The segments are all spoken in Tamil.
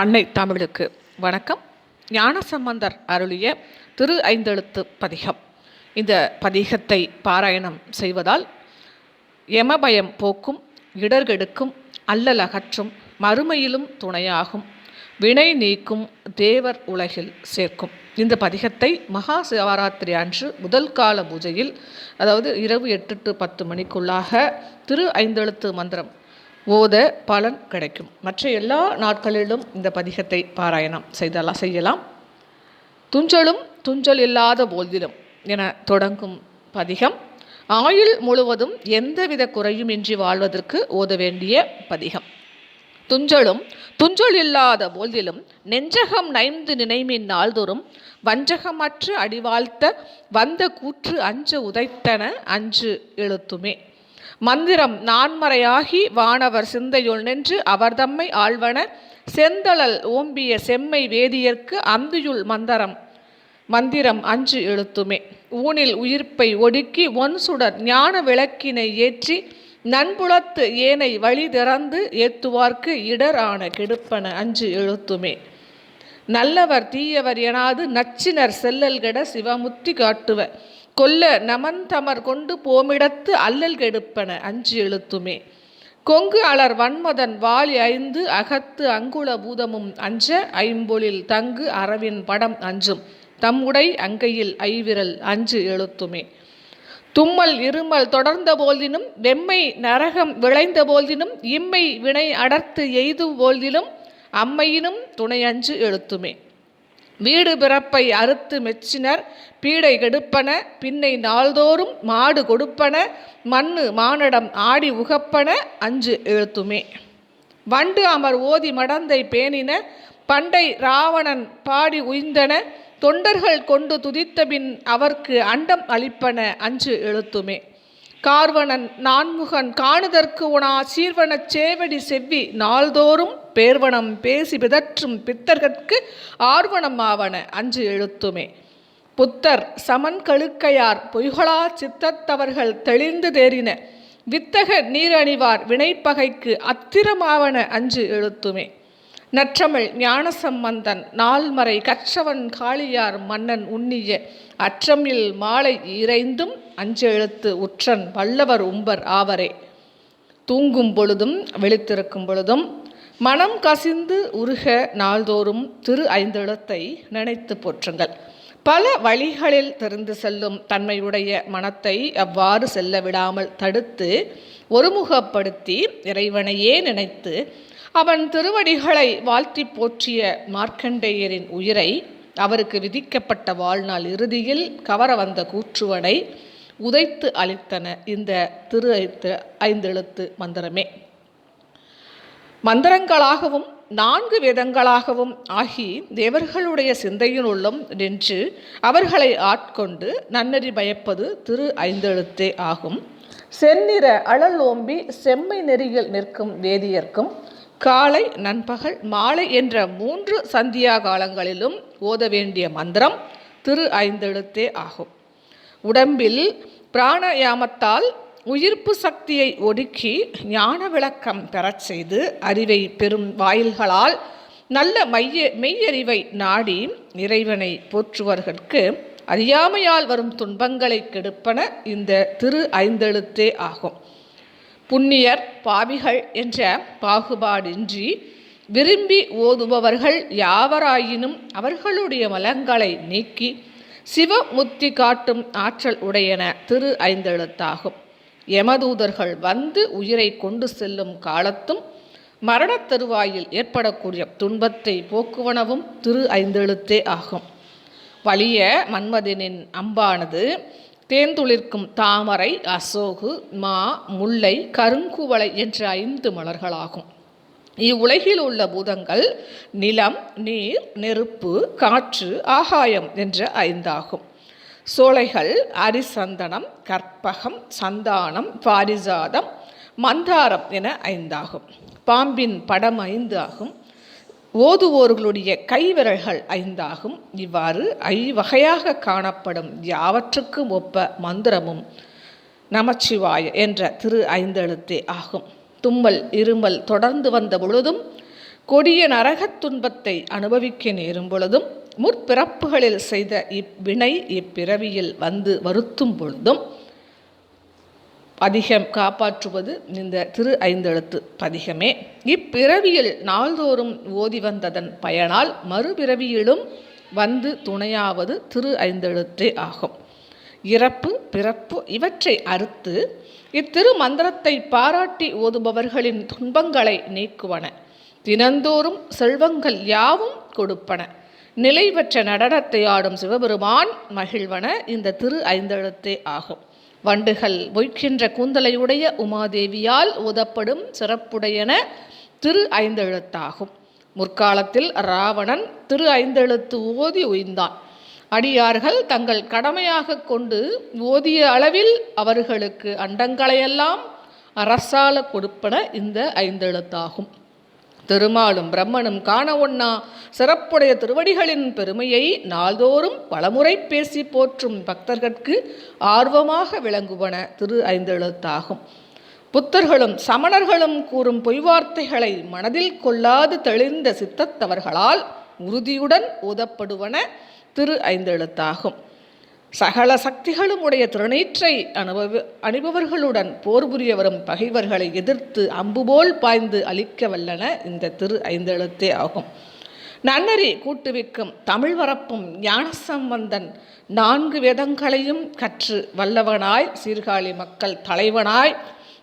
அன்னை தமிழுக்கு வணக்கம். ஞானசம்பந்தர் அருளிய திரு ஐந்தெழுத்து பதிகம். இந்த பதிகத்தை பாராயணம் செய்வதால் யமபயம் போக்கும் இடர்கெடுக்கும் அல்லல் அகற்றும் மறுமையிலும் துணையாகும் வினை நீக்கும் தேவர் உலகில் சேர்க்கும். இந்த பதிகத்தை மகா சிவராத்திரி அன்று முதல் கால பூஜையில் அதாவது இரவு எட்டு டு பத்து மணிக்குள்ளாக திரு ஐந்தெழுத்து மந்திரம் ஓத பலன் கிடைக்கும். மற்ற எல்லா நாட்களிலும் இந்த பதிகத்தை பாராயணம் செய்தலாம் செய்யலாம். துஞ்சலும் துஞ்சல் இல்லாத போதிலும் என தொடங்கும் பதிகம். ஆயுள் முழுவதும் எந்தவித குறையும் இன்றி வாழ்வதற்கு ஓத வேண்டிய பதிகம். துஞ்சலும் துஞ்சல் இல்லாத போதிலும் நெஞ்சகம் நைந்து நினைமின் நாள்தோறும் வஞ்சகமற்று அடிவாழ்த்த வந்த கூற்று அஞ்சு உதைத்தன அஞ்சு எழுத்துமே. மந்திரம் நான்மறையாகி வானவர் சிந்தையுள் நின்று அவர் தம்மை ஆழ்வன செந்தழல் ஓம்பிய செம்மை வேதியர்க்கு அந்தியுள் மந்தரம். மந்திரம் அஞ்சு எழுத்துமே. ஊனில் உயிர்ப்பை ஒடுக்கி ஒன் சுடர் ஞான விளக்கினை ஏற்றி நண்புலத்து ஏனை வழி திறந்து ஏத்துவார்க்கு இடர் ஆன கெடுப்பன அஞ்சு எழுத்துமே. நல்லவர் தீயவர் எனாது நச்சினர் செல்லல்கட சிவமுத்தி காட்டுவ. கொல்ல நமந்தமர் கொண்டு போமிடத்து அல்லல் கெடுப்பன. அஞ்சு எழுத்துமே. கொங்கு அலர் வன்மதன் வாலி ஐந்து அகத்து அங்குல பூதமும் அஞ்ச ஐம்பொழில் தங்கு அறவின் படம் அஞ்சும். தம்முடை அங்கையில் ஐவிரல் அஞ்சு எழுத்துமே. தும்மல் இருமல் தொடர்ந்த போதினும் வெம்மை நரகம் விளைந்த போதினும் இம்மை வினை அடர்த்து எய்து போதிலும் அம்மையினும் துணை அஞ்சு எழுத்துமே. வீடு பிறப்பை அறுத்து மெச்சினர் பீடை கெடுப்பன பின்னை நாள்தோறும் மாடு கொடுப்பன மண்ணு மானடம் ஆடி உகப்பன அஞ்சு எழுத்துமே. வண்டு அமர் ஓதி மடந்தை பேணின பண்டை ராவணன் பாடி உய்ந்தன தொண்டர்கள் கொண்டு துதித்தபின் அவர்க்கு அண்டம் அளிப்பன அஞ்சு எழுத்துமே. கார்வணன் நான்முகன் காணுதற்கு உணா சீர்வனச் சேவடி செவ்வி நாள்தோறும் பேர்வனம் பேசி பிதற்றும் பித்தர்கட்கு ஆர்வனம் ஆவன அஞ்சு எழுத்துமே. புத்தர் சமன் கழுக்கையார் பொய்களா சித்தத்தவர்கள் தெளிந்து தேறின. வித்தக நீரணிவார் வினைப்பகைக்கு அத்திரமாவன அஞ்சு எழுத்துமே. நற்றமிழ் ஞானசம்பந்தன் நால்மறை கற்றவன் காளியார் மன்னன் உண்ணிய அற்றமில் மாலை இறைந்தும் அஞ்செழுத்து உற்றன் வல்லவர் உம்பர் ஆவரே. தூங்கும் பொழுதும் விழித்திருக்கும் பொழுதும் மனம் கசிந்து உருக நாள்தோறும் திரு ஐந்தெழுத்தை நினைத்து போற்றுங்கள். பல வழிகளில் தெரிந்து செல்லும் தன்மையுடைய மனத்தை அவ்வாறு செல்ல விடாமல் தடுத்து ஒருமுகப்படுத்தி இறைவனையே நினைத்து அவன் திருவடிகளை வாழ்த்தி போற்றிய மார்க்கண்டேயரின் உயிரை அவருக்கு விதிக்கப்பட்ட வாழ்நாள் இறுதியில் கவர வந்த கூற்றுவனை உதைத்து அளித்தன இந்த திரு ஐந்தெழுத்து மந்திரமே. மந்திரங்களாகவும் நான்கு வேதங்களாகவும் ஆகி தேவர்களுடைய சிந்தையினுள்ளும் நின்று அவர்களை ஆட்கொண்டு நன்னறி பயப்பது திரு ஐந்தெழுத்தே ஆகும். செந்நிற அழல் ஓம்பி செம்மை நெறியில் நிற்கும் வேதியர்க்கும் காலை நண்பகல் மாலை என்ற மூன்று சந்தியா காலங்களிலும் ஓத வேண்டிய மந்திரம் திரு ஐந்தெழுத்தே ஆகும். உடம்பில் பிராணயாமத்தால் உயிர்ப்பு சக்தியை ஒடுக்கி ஞான விளக்கம் பெறச் செய்து அறிவை பெறும் வாயில்களால் நல்ல மைய மெய்யறிவை நாடி இறைவனை போற்றுவர்களுக்கு அறியாமையால் வரும் துன்பங்களை கெடுப்பன இந்த திரு ஐந்தெழுத்தே ஆகும். புண்ணியர் பாவிகள் என்ற பாகுபாடின்றி விரும்பி ஓதுபவர்கள் யாவராயினும் அவர்களுடைய மலங்களை நீக்கி சிவமுத்தி காட்டும் ஆற்றல் உடையன திரு ஐந்தெழுத்தாகும். யமதூதர்கள் வந்து உயிரை கொண்டு செல்லும் காலத்தும் மரணத் தருவாயில் ஏற்படக்கூடிய துன்பத்தை போக்குவனவும் திரு ஐந்தெழுத்தே ஆகும். வலிய மன்மதனின் அம்பானது தேந்துளிர்க்கும் தாமரை அசோகு மா முல்லை கருங்குவளை என்ற ஐந்து மலர்களாகும். இவ்வுலகில் உள்ள பூதங்கள் நிலம் நீர் நெருப்பு காற்று ஆகாயம் என்ற ஐந்தாகும். சோலைகள் அரிசந்தனம் கற்பகம் சந்தானம் பாரிஜாதம் மந்தாரம் என ஐந்தாகும். பாம்பின் படம் ஐந்து ஆகும். ஓதுவோர்களுடைய கைவிரல்கள் ஐந்தாகும். இவ்வாறு ஐவகையாக காணப்படும் யாவற்றுக்கும் ஒப்ப மந்திரமும் நமச்சிவாய என்ற திரு ஐந்தெழுத்தே ஆகும். தும்மல் இருமல் தொடர்ந்து வந்த பொழுதும் கொடிய நரகத் துன்பத்தை அனுபவிக்க நேரும் பொழுதும் முற்பிறப்புகளில் செய்த இவ்வினை இப்பிறவியில் வந்து வருத்தும் பொழுதும் பதிகம் காப்பாற்றுவது இந்த திரு ஐந்தெழுத்து பதிகமே. இப்பிறவியில் நாள்தோறும் ஓதி வந்ததன் பயனால் மறுபிறவியிலும் வந்து துணையாவது திரு ஐந்தெழுத்தே ஆகும். இறப்பு பிறப்பு இவற்றை அறுத்து இத்திரு மந்திரத்தை பாராட்டி ஓதுபவர்களின் துன்பங்களை நீக்குவன. தினந்தோறும் செல்வங்கள் யாவும் கொடுப்பன. நிலை பெற்ற நடனத்தை ஆடும் சிவபெருமான் மகிழ்வன இந்த திரு ஐந்தெழுத்தே ஆகும். வண்டுகள் ஒய்க்கின்ற கூந்தலையுடைய உமாதேவியால் உதப்படும் சிறப்புடையன திரு ஐந்தெழுத்தாகும். முற்காலத்தில் ராவணன் திரு ஐந்தெழுத்து ஓதி உய்ந்தான். அடியார்கள் தங்கள் கடமையாக கொண்டு ஓதிய அளவில் அவர்களுக்கு அண்டங்களையெல்லாம் அரசால கொடுப்பன இந்த ஐந்தெழுத்தாகும். திருமாலும் பிரம்மனும் காண ஒண்ணா. சிறப்புடைய திருவடிகளின் பெருமையை நாள்தோறும் பலமுறை பேசி போற்றும் பக்தர்கட்கு ஆர்வமாக விளங்குவன திரு ஐந்தெழுத்தாகும். புத்தர்களும் சமணர்களும் கூறும் பொய்வார்த்தைகளை மனதில் கொள்ளாது தெளிந்த சித்தத்தவர்களால் உறுதியுடன் ஓதப்படுவன திரு ஐந்தெழுத்தாகும். சகல சக்திகளும் உடைய திருநீற்றை அனுபவ அணிபவர்களுடன் போர் புரிய வரும் பகைவர்களை எதிர்த்து அம்புபோல் பாய்ந்து அழிக்க வல்லன இந்த திரு ஐந்தெழுத்தே ஆகும். நன்னறி கூட்டுவிக்கும் தமிழ் வரப்பும் ஞானசம்பந்தன் நான்கு வேதங்களையும் கற்று வல்லவனாய் சீர்காழி மக்கள் தலைவனாய்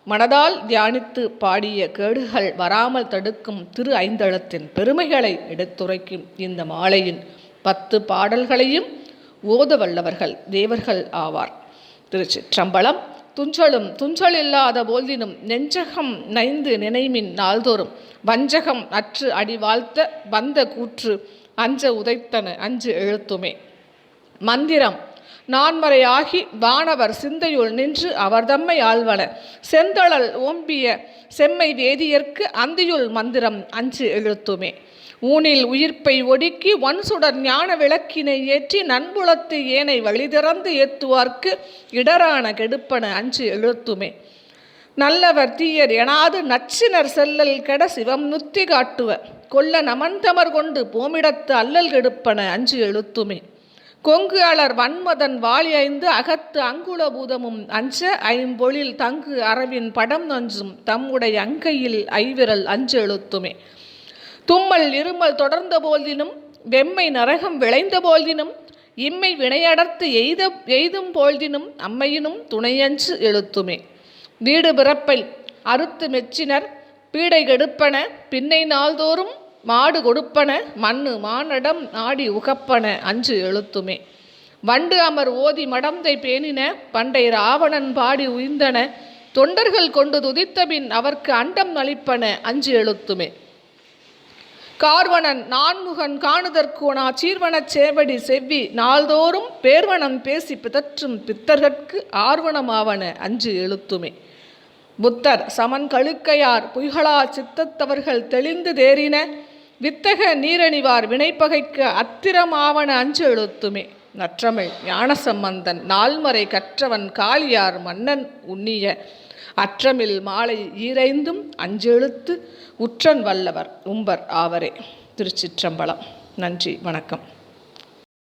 மனதால் தியானித்து பாடிய கேடுகள் வராமல் தடுக்கும் திரு ஐந்தளத்தின் பெருமைகளை எடுத்துரைக்கும் இந்த மாலையின் பத்து பாடல்களையும் ஓத வல்லவர்கள் தேவர்கள் ஆவார். திருச்சிற்றம்பலம் துஞ்சலும் துஞ்சல் இல்லாத போதினும் நெஞ்சகம் நைந்து நினைமின் நாள்தோறும் வஞ்சகம் அற்று அடி வாழ்த்த வந்த கூற்று அஞ்ச உதைத்தன அஞ்சு எழுத்துமே. மந்திரம் நான்மறையாகி வானவர் சிந்தையுள் நின்று அவர் தம்மை ஆழ்வன செந்தளல் ஓம்பிய செம்மை வேதியர்க்கு அந்தியுள் மந்திரம் அஞ்சு எழுத்துமே. ஊனில் உயிர்ப்பை ஒடுக்கி ஒன் சுடர் ஞான விளக்கினை ஏற்றி நண்புலத்து ஏனை வழிதிறந்து ஏத்துவார்க்கு இடரான கெடுப்பன அஞ்சு எழுத்துமே. நல்லவர் தீயர் எனாது நச்சினர் செல்லல் கெட சிவம் நுத்தி காட்டுவ. கொல்ல நமந்தமர் கொண்டு போமிடத்து அல்லல் கெடுப்பன அஞ்சு எழுத்துமே. கொங்கு அலர் வன்மதன் வாளி ஐந்து அகத்து அங்குல பூதமும் அஞ்ச ஐம்பொழில் தங்கு அறவின் படம் நஞ்சும் தம்முடைய அங்கையில் ஐவிரல் அஞ்சு எழுத்துமே தும்மல் இருமல் தொடர்ந்த போதினும் வெம்மை நரகம் விளைந்த போதினும் இம்மை வினையடர்த்து எய்த எய்தும் போழ்தினும் அம்மையினும் துணையஞ்சு எழுத்துமே. வீடு பிறப்பை அறுத்து மெச்சினர் பீடை கெடுப்பன பின்னை நாள்தோறும் மாடு கொடுப்பன மண்ணு மானடம் ஆடி உகப்பன அஞ்சு எழுத்துமே. வண்டு அமர் ஓதி மடந்தை பேணின பண்டை ராவணன் பாடி உயிர்ந்தன தொண்டர்கள் கொண்டு துதித்தபின் அவர்க்கு அண்டம் நளிப்பன அஞ்சு எழுத்துமே. கார்வணன் நான்முகன் காணுதற்கோனா சீர்வனச் சேவடி செவ்வி நாள்தோறும் பேர்வனம் பேசி பிதற்றும் பித்தர்கட்கு ஆர்வணமாவன அஞ்சு எழுத்துமே. புத்தர் சமன் கழுக்கையார் புய்களா சித்தத்தவர்கள் தெளிந்து தேறின வித்தக நீரணிவார் வினைப்பகைக்கு அத்திரமாவன அஞ்சு எழுத்துமே நற்றமிழ் ஞானசம்பந்தன் நால்மறை கற்றவன் காளியார் மன்னன் உண்ணிய அற்றமில் மாலை ஈரைந்தும் அஞ்செழுத்து உற்றன் வல்லவர் உம்பர் ஆவரே. திருச்சிற்றம்பலம். நன்றி வணக்கம்.